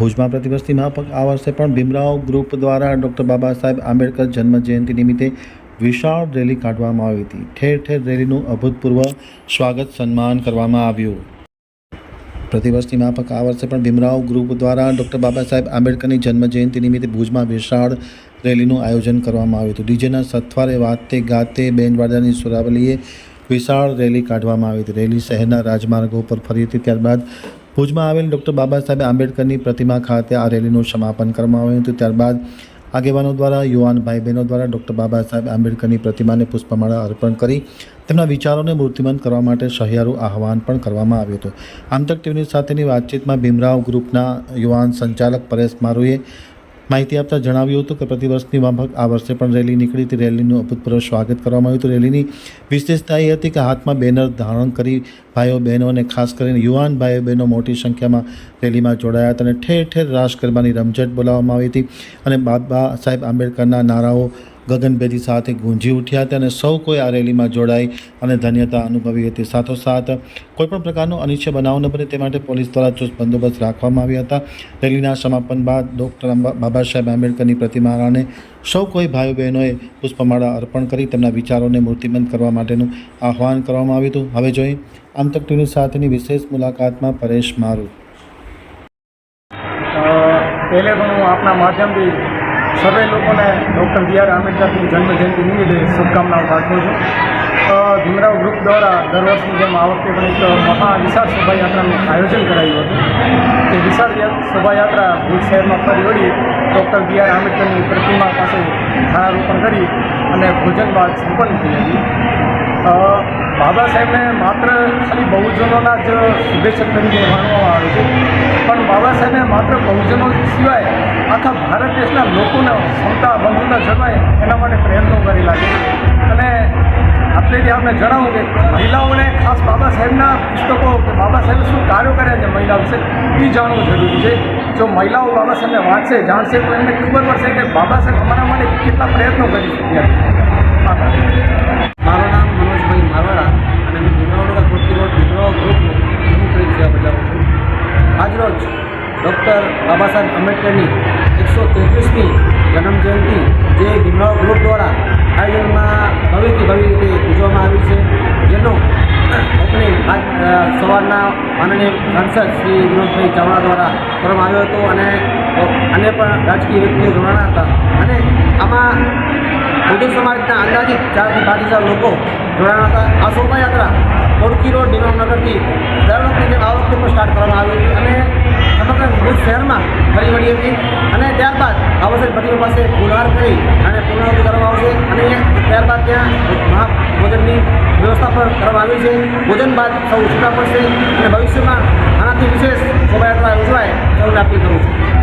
ભુજમાં પ્રતિવર્ષની મહાપક આ વર્ષે પણ ભીમરાવ ગ્રુપ દ્વારા ડૉક્ટર બાબા સાહેબ આંબેડકર જન્મ જયંતિ નિમિત્તે વિશાળ રેલી કાઢવામાં આવી હતી. ઠેર ઠેર રેલીનું અભૂતપૂર્વ સ્વાગત સન્માન કરવામાં આવ્યું. પ્રતિવર્ષની માફક આ વર્ષે પણ ભીમરાવ ગ્રુપ દ્વારા ડૉક્ટર બાબા સાહેબ આંબેડકરની જન્મ જયંતિ નિમિત્તે ભુજમાં વિશાળ રેલીનું આયોજન કરવામાં આવ્યું હતું. ડીજેના સથવારે વાતે ગાતે બેન્ડવાજાની સુરાવલીએ વિશાળ રેલી કાઢવામાં આવી હતી. રેલી શહેરના રાજમાર્ગો પર ફરી હતી. ત્યારબાદ ભુજમાં આવેલ ડૉક્ટર બાબા સાહેબ આંબેડકરની પ્રતિમા ખાતે આ રેલીનું સમાપન કરવામાં આવ્યું હતું. ત્યારબાદ આગેવાનો દ્વારા, યુવાન ભાઈ બહેનો દ્વારા ડૉક્ટર બાબા સાહેબ આંબેડકરની પ્રતિમાને પુષ્પમાળા અર્પણ કરી તેમના વિચારોને મૂર્તિમંત કરવા માટે સહિયારું આહવાન પણ કરવામાં આવ્યું હતું. આમતક ટીવીની સાથેની વાતચીતમાં ભીમરાવ ગ્રુપના યુવાન સંચાલક પરેશ મારુએ માહિતી આપતા જણાવ્યું હતું કે પ્રતિવર્ષની માફક આ વર્ષે પણ રેલી નીકળી હતી. રેલીનું અભૂતપૂર્વ સ્વાગત કરવામાં આવ્યું હતું. રેલીની વિશેષતા એ હતી કે હાથમાં બેનર ધારણ કરી ભાઈઓ બહેનો અને ખાસ કરીને યુવાન ભાઈઓ બહેનો મોટી સંખ્યામાં રેલીમાં જોડાયા હતા અને ઠેર ઠેર રાસ ગરબાની રમઝટ બોલાવવામાં આવી હતી. અને બાબા સાહેબ આંબેડકરના નારાઓ ગગનભેદી સાથે ગુંજી ઉઠ્યા હતા અને સૌ કોઈ આ રેલીમાં જોડાઈ અને ધન્યતા અનુભવી હતી. સાથોસાથ, કોઈપણ પ્રકારનો અનિચ્છ બનાવ ન બને તે માટે પોલીસ દ્વારા ચુસ્ત બંદોબસ્ત રાખવામાં આવ્યા હતા. રેલીના સમાપન બાદ ડૉક્ટર બાબા સાહેબ આંબેડકરની પ્રતિમાને સૌ કોઈ ભાઈ બહેનોએ પુષ્પમાળા અર્પણ કરી તેમના વિચારોને મૂર્તિબંધ કરવા માટેનું આહ્વાન કરવામાં આવ્યું હતું. હવે જોઈએ આમતક ટીવી સાથેની વિશેષ મુલાકાતમાં પરેશ મારુ. પહેલે તો હું આપના માધ્યમથી સર્વે લોકોને ડૉક્ટર બી આર આંબેડકરની જન્મજયંતિ નિમિત્તે શુભકામનાઓ પાઠવું છું. ભીમરાવ ગ્રુપ દ્વારા દર વર્ષની જેમ આ વખતે પણ એક મહા વિશાળ શોભાયાત્રાનું આયોજન કરાયું હતું. તે વિશાળ શોભાયાત્રા ભુજ શહેરમાં ફરી વળી ડૉક્ટર બી આર આંબેડકરની પ્રતિમા પાસે ધારારોપણ કરી અને ભોજન બાદ સંપન્ન થઈ હતી. બાબા સાહેબને માત્ર ખાલી બહુજનોના જ શુભેચ્છક તરીકે માનવામાં આવે છે. પણ બાબા સાહેબને માત્ર બહુજનો સિવાય આખા ભારત દેશના લોકોને ક્ષમતા બંધુતા જળવાય એના માટે પ્રયત્નો કરેલા છે. અને આપણે જે આપણે જણાવું કે મહિલાઓને ખાસ બાબા સાહેબના પુસ્તકો કે બાબા સાહેબે શું કાર્યો કર્યા છે મહિલા વિશે, એ જાણવું જરૂરી છે. જો મહિલાઓ બાબા સાહેબને વાંચશે, જાણશે, તો એમને ખબર પડશે કે બાબા સાહેબ અમારા માટે કેટલા પ્રયત્નો કરી શક્યા મારું નામ બાબા સાહેબ આંબેડકરની એકસો તેત્રીસમી જન્મજયંતિ જે ભીમરાવ ગ્રુપ દ્વારા આયોજનમાં ભવ્યથી ભવ્ય રીતે ઉજવવામાં આવી છે. જેનો ઓપનિંગ આજ સવારના માનનીય સાંસદ શ્રી વિનોદભાઈ ચાવડા દ્વારા કરવામાં આવ્યો હતો અને અન્ય પણ રાજકીય વ્યક્તિઓ જોડાણા હતા. અને આમાં બુદ્ધિ સમાજના અંદાજિત ચારથી પાંચ હજાર લોકો જોડાયા હતા. આ શોભાયાત્રા કોડકી રોડ નિમામનગરથી દર વખતે આ વખતે વળી હતી અને ત્યારબાદ આવશે વર્ષે પાસે પુનવાર કરી અને પુનરાવૃત્તિ કરવામાં આવશે. અને ત્યારબાદ ત્યાં મહા ભોજનની વ્યવસ્થા પણ કરવામાં આવી છે. ભોજન બાદ સૌ છૂટા પડશે અને ભવિષ્યમાં આનાથી વિશેષ શોભાયાત્રા ઉજવાય સૌને અપીલ કરું છું